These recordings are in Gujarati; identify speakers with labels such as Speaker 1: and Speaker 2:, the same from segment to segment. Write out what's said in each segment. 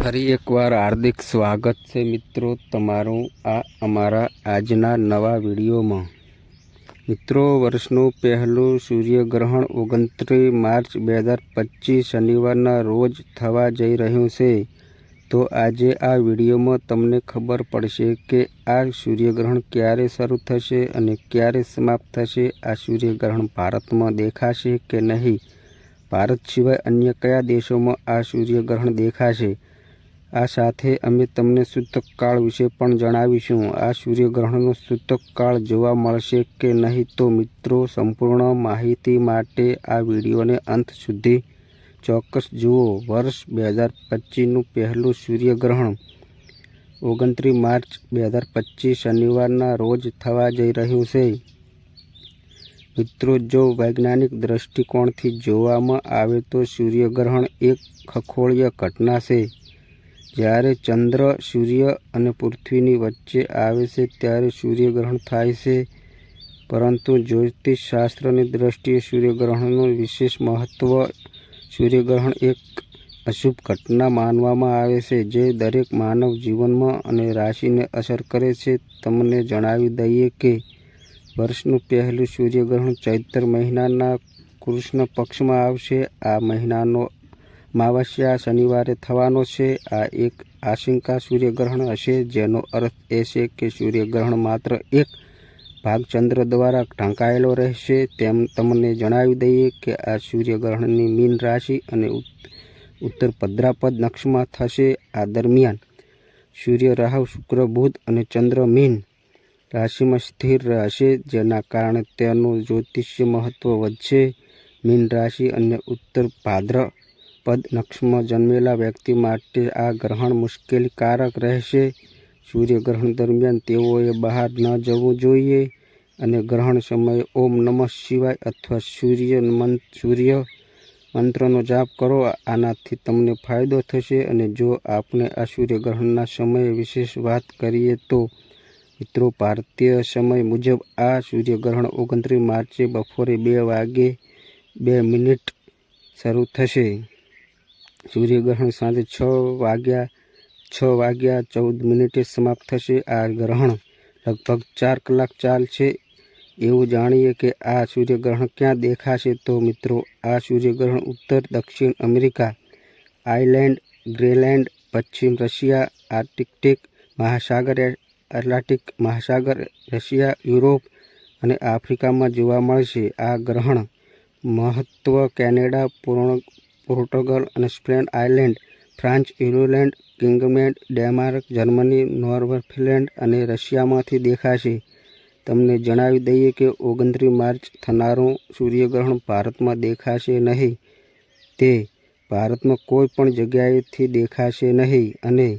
Speaker 1: ફરી એકવાર હાર્દિક સ્વાગત છે મિત્રો તમારું આ અમારા આજના નવા વિડીયોમાં. મિત્રો, વર્ષનું પહેલું સૂર્યગ્રહણ ઓગણત્રીસ માર્ચ બે હજાર પચીસ શનિવારના રોજ થવા જઈ રહ્યું છે. તો આજે આ વિડીયોમાં તમને ખબર પડશે કે આ સૂર્યગ્રહણ ક્યારે શરૂ થશે અને ક્યારે સમાપ્ત થશે, આ સૂર્યગ્રહણ ભારતમાં દેખાશે કે નહીં? ભારત સિવાય અન્ય કયા દેશોમાં આ સૂર્યગ્રહણ દેખાશે? આ સાથે અમે તમને સૂતકકાળ વિશે પણ જણાવીશું. આ સૂર્યગ્રહણનો સૂતકકાળ જોવા મળશે કે નહીં તો મિત્રો, સંપૂર્ણ માહિતી માટે આ વિડીયોને અંત સુધી ચોક્કસ જુઓ. વર્ષ બે હજાર પચીસનું પહેલું સૂર્યગ્રહણ. ઓગણત્રીસ માર્ચ બે હજાર પચીસ શનિવારના રોજ થવા જઈ રહ્યું છે. મિત્રો, જો વૈજ્ઞાનિક દ્રષ્ટિકોણથી જોવામાં આવે તો સૂર્યગ્રહણ એક ખગોળીય ઘટના છે. જ્યારે ચંદ્ર, સૂર્ય અને પૃથ્વીની વચ્ચે આવે છે, ત્યારે સૂર્યગ્રહણ થાય છે. પરંતુ જ્યોતિષશાસ્ત્રની દ્રષ્ટિએ સૂર્યગ્રહણનું વિશેષ મહત્ત્વ સૂર્યગ્રહણ એક અશુભ ઘટના માનવામાં આવે છે, જે દરેક માનવ જીવનમાં અને રાશિને અસર કરે છે. તમને જણાવી દઈએ કે, વર્ષનું પહેલું સૂર્યગ્રહણ ચૈત્ર મહિનાના કૃષ્ણ પક્ષમાં આવશે. આ મહિનાનો અમાવસ્યા શનિવારે થવાનો છે. આ એક આશંકા સૂર્યગ્રહણ હશે, જેનો અર્થ એ છે કે સૂર્યગ્રહણ માત્ર એક ભાગ ચંદ્ર દ્વારા ઢંકાયેલો રહેશે. તેમ તમને જણાવી દઈએ કે આ સૂર્યગ્રહણની મીન રાશિ અને ઉત્તર ભદ્રાપદ નક્ષમાં થશે. આ દરમિયાન સૂર્ય રાહુ, શુક્ર, બુધ અને ચંદ્ર મીન રાશિમાં સ્થિર રહેશે, જેના કારણે તેનું જ્યોતિષ્ય મહત્ત્વ વધશે. મીન રાશિ અને ઉત્તર ભાદ્રપદ નક્ષમાં જન્મેલા વ્યક્તિ માટે આ ગ્રહણ મુશ્કેલીકારક રહેશે. સૂર્યગ્રહણ દરમિયાન તેઓએ બહાર ન જવું જોઈએ અને ગ્રહણ સમયે ઓમ નમઃ શિવાય અથવા સૂર્ય સૂર્ય મંત્રનો જાપ કરો. આનાથી તમને ફાયદો થશે અને જો આપણે આ સૂર્યગ્રહણના સમયે વિશેષ વાત કરીએ તો મિત્રો ભારતીય સમય મુજબ આ સૂર્યગ્રહણ ઓગણત્રીસ માર્ચે બપોરે બે વાગે બે મિનિટ શરૂ થશે. સૂર્યગ્રહણ સાંજે છ વાગ્યા છ વાગ્યા ચૌદ મિનિટે સમાપ્ત થશે આ ગ્રહણ. લગભગ ચાર કલાક ચાલશે એવું જાણીએ કે આ સૂર્યગ્રહણ ક્યાં દેખાશે તો મિત્રો, આ સૂર્યગ્રહણ ઉત્તર, દક્ષિણ અમેરિકા, આઇલેન્ડ ગ્રેલેન્ડ પશ્ચિમ રશિયા, આર્કટિક મહાસાગર, એટલાન્ટિક મહાસાગર, રશિયા, યુરોપ અને આફ્રિકામાં જોવા મળશે આ ગ્રહણ. મહત્ત્વ કેનેડા પોર્ટુગલ અને સ્પેન આઇલેન્ડ ફ્રાન્સ યુરોલેન્ડ કિંગમેન્ડ ડેનમાર્ક, જર્મની નોર્વફિલેન્ડ અને રશિયામાંથી દેખાશે. તમને જણાવી દઈએ કે ઓગણત્રીસ માર્ચ થનારું સૂર્યગ્રહણ ભારતમાં દેખાશે નહીં. તે ભારતમાં કોઈ પણ જગ્યાએથી દેખાશે નહીં. અને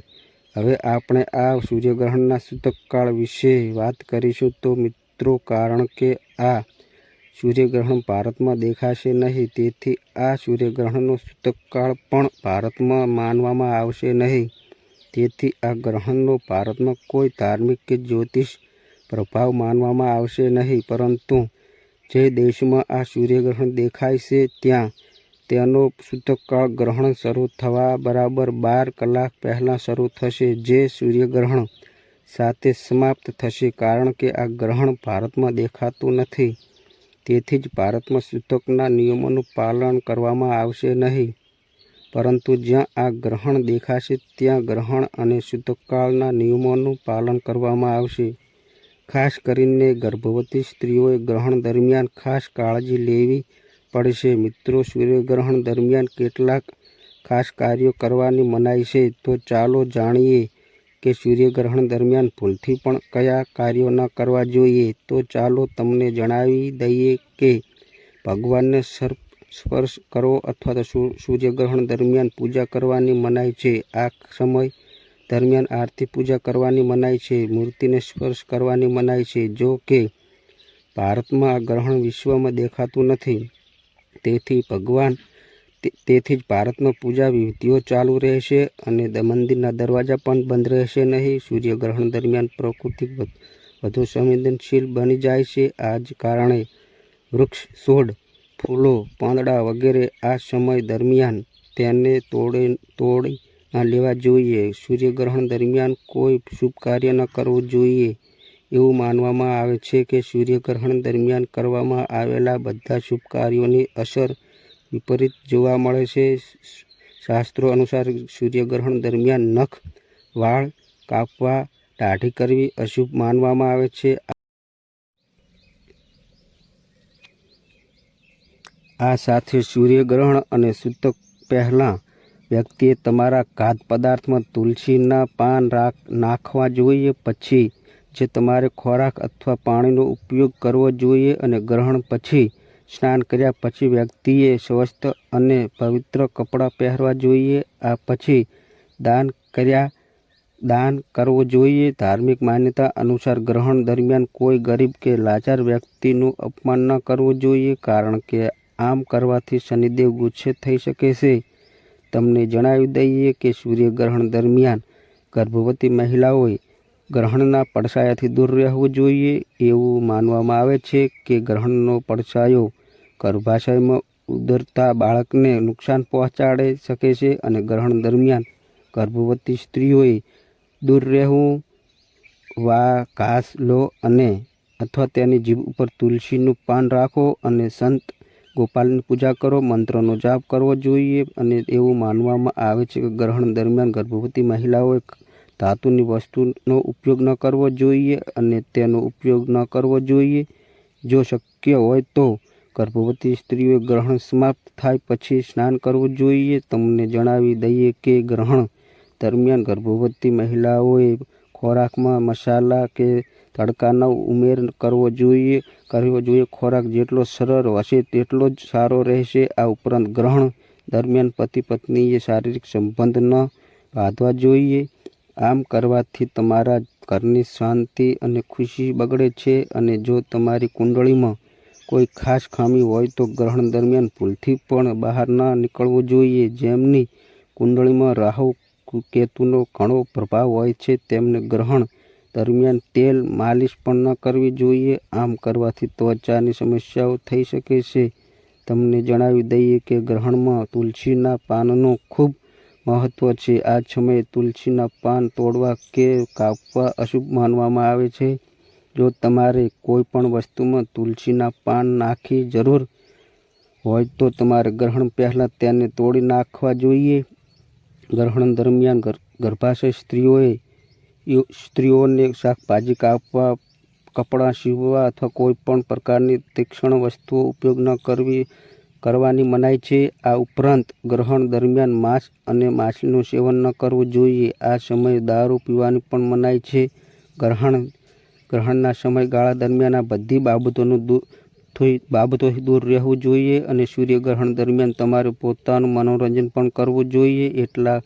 Speaker 1: હવે આપણે આ સૂર્યગ્રહણના સૂતકકાળ વિશે વાત કરીશું. તો મિત્રો, કારણ કે આ સૂર્યગ્રહણ ભારતમાં દેખાશે નહીં, તેથી આ સૂર્યગ્રહણનો સૂતકકાળ પણ ભારતમાં માનવામાં આવશે નહીં. તેથી આ ગ્રહણનો ભારતમાં કોઈ ધાર્મિક કે જ્યોતિષ પ્રભાવ માનવામાં આવશે નહીં, પરંતુ જે દેશમાં આ સૂર્યગ્રહણ દેખાય છે ત્યાં તેનો સૂતકકાળ ગ્રહણ શરૂ થવા બરાબર બાર કલાક પહેલાં શરૂ થશે, જે સૂર્યગ્રહણ સાથે સમાપ્ત થશે, કારણ કે આ ગ્રહણ ભારતમાં દેખાતું નથી. તેથી જ ભારતમાં સૂતકના નિયમોનું પાલન કરવામાં આવશે નહીં. પરંતુ જ્યાં આ ગ્રહણ દેખાશે, ત્યાં ગ્રહણ અને સૂતકકાળના નિયમોનું પાલન કરવામાં આવશે. ખાસ કરીને ગર્ભવતી સ્ત્રીઓએ ગ્રહણ દરમિયાન ખાસ કાળજી લેવી પડશે. મિત્રો સૂર્યગ્રહણ દરમિયાન કેટલાક ખાસ કાર્યો કરવાની મનાઈ છે. તો ચાલો જાણીએ કે સૂર્યગ્રહણ દરમિયાન ભૂલથી પણ કયા કાર્યો ન કરવા જોઈએ, તો ચાલો તમને જણાવી દઈએ કે ભગવાનને સર્પ સ્પર્શ કરો અથવા તો સૂર્યગ્રહણ દરમિયાન પૂજા કરવાની મનાય છે. આ સમય દરમિયાન આરતી પૂજા કરવાની મનાય છે, મૂર્તિને સ્પર્શ કરવાની મનાય છે. જો કે ભારતમાં આ ગ્રહણ વિશ્વમાં દેખાતું નથી, તેથી ભગવાન તેથી જ ભારતમાં પૂજા વિધિઓ ચાલુ રહેશે અને મંદિરના દરવાજા પણ બંધ રહેશે નહીં. સૂર્યગ્રહણ દરમિયાન પ્રકૃતિ વધુ સંવેદનશીલ બની જાય છે. આ જ કારણે વૃક્ષ, છોડ, ફૂલો, પાંદડા વગેરે આ સમય દરમિયાન તેને તોડે તોડી ના લેવા જોઈએ. સૂર્યગ્રહણ દરમિયાન કોઈ શુભ કાર્ય ન કરવું જોઈએ. એવું માનવામાં આવે છે કે સૂર્યગ્રહણ દરમિયાન કરવામાં આવેલા બધા શુભ કાર્યોની અસર વિપરીત જોવા મળે છે. શાસ્ત્રો અનુસાર સૂર્યગ્રહણ દરમિયાન નખ, વાળ કાપવા દાઢી કરવી અશુભ માનવામાં આવે છે. આ સાથે સૂર્યગ્રહણ અને સૂતક પહેલાં વ્યક્તિએ તમારા ખાદ્ય પદાર્થમાં તુલસીના પાન રાખ, નાખવા જોઈએ, પછી જે તમારે ખોરાક અથવા પાણીનો ઉપયોગ કરવો જોઈએ અને ગ્રહણ પછી સ્નાન કર્યા પછી વ્યક્તિએ સ્વસ્થ અને પવિત્ર કપડાં પહેરવા જોઈએ. આ પછી દાન કર્યા. દાન કરવું જોઈએ. ધાર્મિક માન્યતા અનુસાર ગ્રહણ દરમિયાન કોઈ ગરીબ કે લાચાર વ્યક્તિનું અપમાન ન કરવું જોઈએ, કારણ કે આમ કરવાથી શનિદેવ ગુસ્સે થઈ શકે છે. તમને જણાવી દઈએ કે સૂર્યગ્રહણ દરમિયાન ગર્ભવતી મહિલાઓએ ગ્રહણના પડછાયાથી દૂર રહેવું જોઈએ. એવું માનવામાં આવે છે કે ગ્રહણનો પડછાયો ગર્ભાશયમાં ઉદરતા બાળકને નુકસાન પહોંચાડી શકે છે અને ગ્રહણ દરમિયાન ગર્ભવતી સ્ત્રીઓએ દૂર રહેવું, વા, ઘાસ લો અને અથવા તેની જીભ ઉપર તુલસીનું પાન રાખો અને સંત ગોપાલની પૂજા કરો. મંત્રનો જાપ કરવો જોઈએ અને એવું માનવામાં આવે છે કે ગ્રહણ દરમિયાન ગર્ભવતી મહિલાઓએ ધાતુની વસ્તુનો ઉપયોગ ન કરવો જોઈએ અને તેનો ઉપયોગ ન કરવો જોઈએ. જો શક્ય હોય તો ગર્ભવતી સ્ત્રીઓએ ગ્રહણ સમાપ્ત થાય પછી સ્નાન કરવું જોઈએ. તમને જણાવી દઈએ કે ગ્રહણ દરમિયાન ગર્ભવતી મહિલાઓએ ખોરાકમાં મસાલા કે તડકાનો ઉમેર કરવો જોઈએ કરવો જોઈએ. ખોરાક જેટલો સરળ હશે તેટલો જ સારો રહેશે. આ ઉપરાંત ગ્રહણ દરમિયાન પતિ પત્નીએ શારીરિક સંબંધ ન બાંધવા જોઈએ. આમ કરવાથી તમારા ઘરની શાંતિ અને ખુશી બગડે છે અને જો તમારી કુંડળીમાં કોઈ ખાસ ખામી હોય તો ગ્રહણ દરમિયાન ભૂલથી પણ બહાર ના નીકળવું જોઈએ. જેમની કુંડળીમાં રાહુ કેતુનો ઘણો પ્રભાવ હોય છે, તેમને ગ્રહણ દરમિયાન તેલ માલિશ પણ ન કરવી જોઈએ. આમ કરવાથી ત્વચાની સમસ્યાઓ થઈ શકે છે. તમને જણાવી દઈએ કે ગ્રહણમાં તુલસીના પાનનું ખૂબ મહત્ત્વ છે. આ સમયે તુલસીના પાન તોડવા કે કાપવા અશુભ માનવામાં આવે છે. જો તમારે કોઈ પણ વસ્તુમાં તુલસીના પાન નાખી જરૂર હોય તો તમારે ગ્રહણ પહેલાં તેને તોડી નાખવા જોઈએ. ગ્રહણ દરમિયાન ગર્ભાશય સ્ત્રીઓએ સ્ત્રીઓને શાકભાજી કાપવા, કપડાં સીવવા અથવા કોઈ પણ પ્રકારની તીક્ષ્ણ વસ્તુઓ ઉપયોગ ન કરવી, કરવાની મનાઈ છે. આ ઉપરાંત ગ્રહણ દરમિયાન માંસ અને માછલીનું સેવન ન કરવું જોઈએ. આ સમયે દારૂ પીવાની પણ મનાઈ છે. ગ્રહણ ગ્રહણના સમયગાળા દરમિયાન આ બધી બાબતોનું દૂર બાબતોથી દૂર રહેવું જોઈએ અને સૂર્યગ્રહણ દરમિયાન તમારે પોતાનું મનોરંજન પણ કરવું જોઈએ. એટલા,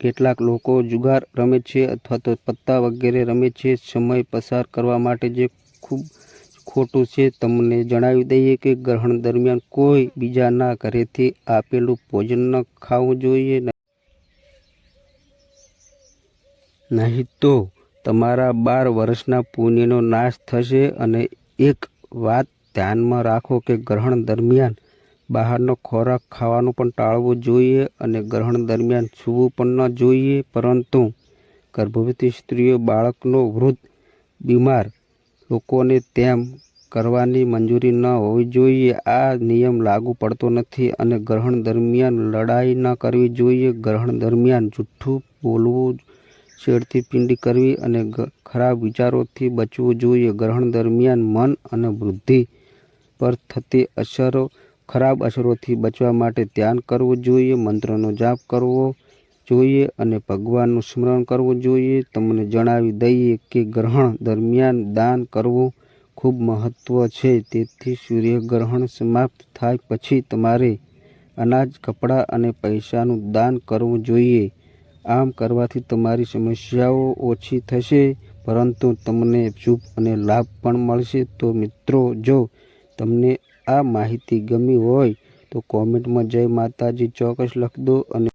Speaker 1: કેટલાક લોકો જુગાર રમે છે અથવા તો પત્તા વગેરે રમે છે. સમય પસાર કરવા માટે જે ખૂબ ખોટું છે તમને જણાવી દઈએ કે ગ્રહણ દરમિયાન કોઈ બીજાના ઘરેથી આપેલું ભોજન ન ખાવું જોઈએ. નહીં તો તમારા બાર વર્ષના પુણ્યનો નાશ થશે અને એક વાત ધ્યાનમાં રાખો કે ગ્રહણ દરમિયાન બહારનો ખોરાક ખાવાનું પણ ટાળવું જોઈએ અને ગ્રહણ દરમિયાન સૂવું પણ ન જોઈએ, પરંતુ ગર્ભવતી સ્ત્રીઓ બાળકનો વૃદ્ધ બીમાર લોકોને તેમ કરવાની મંજૂરી ન હોવી જોઈએ. આ નિયમ લાગુ પડતો નથી અને ગ્રહણ દરમિયાન લડાઈ ન કરવી જોઈએ. ગ્રહણ દરમિયાન જૂઠું બોલવું છેડતીપિંડી કરવી અને ખરાબ વિચારોથી બચવું જોઈએ. ગ્રહણ દરમિયાન મન અને બુદ્ધિ પર થતી અસરો, ખરાબ અસરોથી બચવા માટે ધ્યાન કરવું જોઈએ. મંત્રનો જાપ કરવો જોઈએ અને ભગવાનનું સ્મરણ કરવું જોઈએ. તમને જણાવી દઈએ કે ગ્રહણ દરમિયાન દાન કરવું ખૂબ મહત્ત્વ છે. તેથી સૂર્યગ્રહણ સમાપ્ત થાય પછી તમારે અનાજ, કપડાં અને પૈસાનું દાન કરવું જોઈએ. આમ કરવાથી તમારી સમસ્યાઓ ઓછી થશે, પરંતુ તમને શુભ અને લાભ પણ મળશે. તો મિત્રો, જો તમને આ માહિતી ગમી હોય, તો કોમેન્ટમાં જય માતાજી ચોક્કસ લખ દો અને